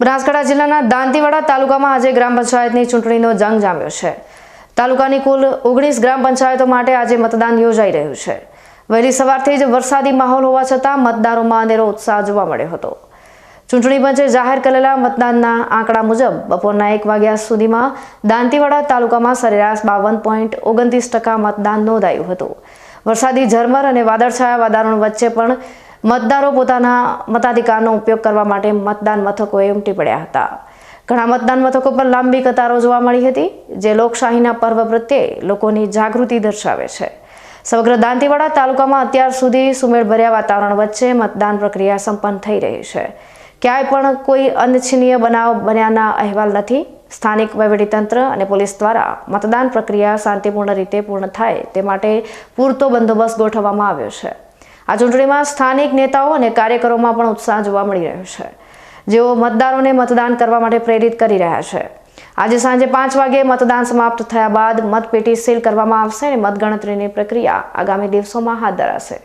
બનાસકાંઠા જિલ્લાના દાંતીવાડા તાલુકામાં આજે ગ્રામ પંચાયતની ચૂંટણીનો જંગ જામ્યો છે. તાલુકાની કુલ ઓગણીસ ગ્રામ પંચાયતો માટે આજે મતદાન યોજાઈ રહ્યું છે. વહેલી સવારથી જ વરસાદી માહોલ હોવા છતાં મતદારોમાં અનેરો ઉત્સાહ જોવા મળ્યો હતો. ચૂંટણી પંચે જાહેર કરેલા મતદાનના આંકડા મુજબ બપોરના એક વાગ્યા સુધીમાં દાંતીવાડા તાલુકામાં સરેરાશ બાવન પોઈન્ટ ઓગણત્રીસ ટકા મતદાન નોંધાયું હતું. વરસાદી ઝરમર અને વાદળછાયા વાતાવરણ વચ્ચે પણ મતદારો પોતાના મતાધિકારનો ઉપયોગ કરવા માટે મતદાન મથકોએ ઉમટી પડ્યા હતા. ઘણા મતદાન મથકો પર લાંબી કતારો જોવા મળી હતી, જે લોકશાહીના પર્વ પ્રત્યે લોકોની જાગૃતિ દર્શાવે છે. સમગ્ર દાંતીવાડા તાલુકામાં અત્યાર સુધી સુમેળભર્યા વાતાવરણ વચ્ચે મતદાન પ્રક્રિયા સંપન્ન થઈ રહી છે. ક્યાંય પણ કોઈ અનિચ્છનીય બનાવ બન્યાના અહેવાલ નથી. સ્થાનિક વહીવટીતંત્ર અને પોલીસ દ્વારા મતદાન પ્રક્રિયા શાંતિપૂર્ણ રીતે પૂર્ણ થાય તે માટે પૂરતો બંદોબસ્ત ગોઠવવામાં આવ્યો છે. આ ચૂંટણીમાં સ્થાનિક નેતાઓ અને કાર્યકરોમાં પણ ઉત્સાહ જોવા મળી રહ્યો છે. જેઓ મતદારોને મતદાન કરવા માટે પ્રેરિત કરી રહ્યા છે. આજે સાંજે પાંચ વાગે મતદાન સમાપ્ત થયા બાદ મતપેટી સીલ કરવામાં આવશે અને મતગણતરીની પ્રક્રિયા આગામી દિવસોમાં હાથ ધરાશે.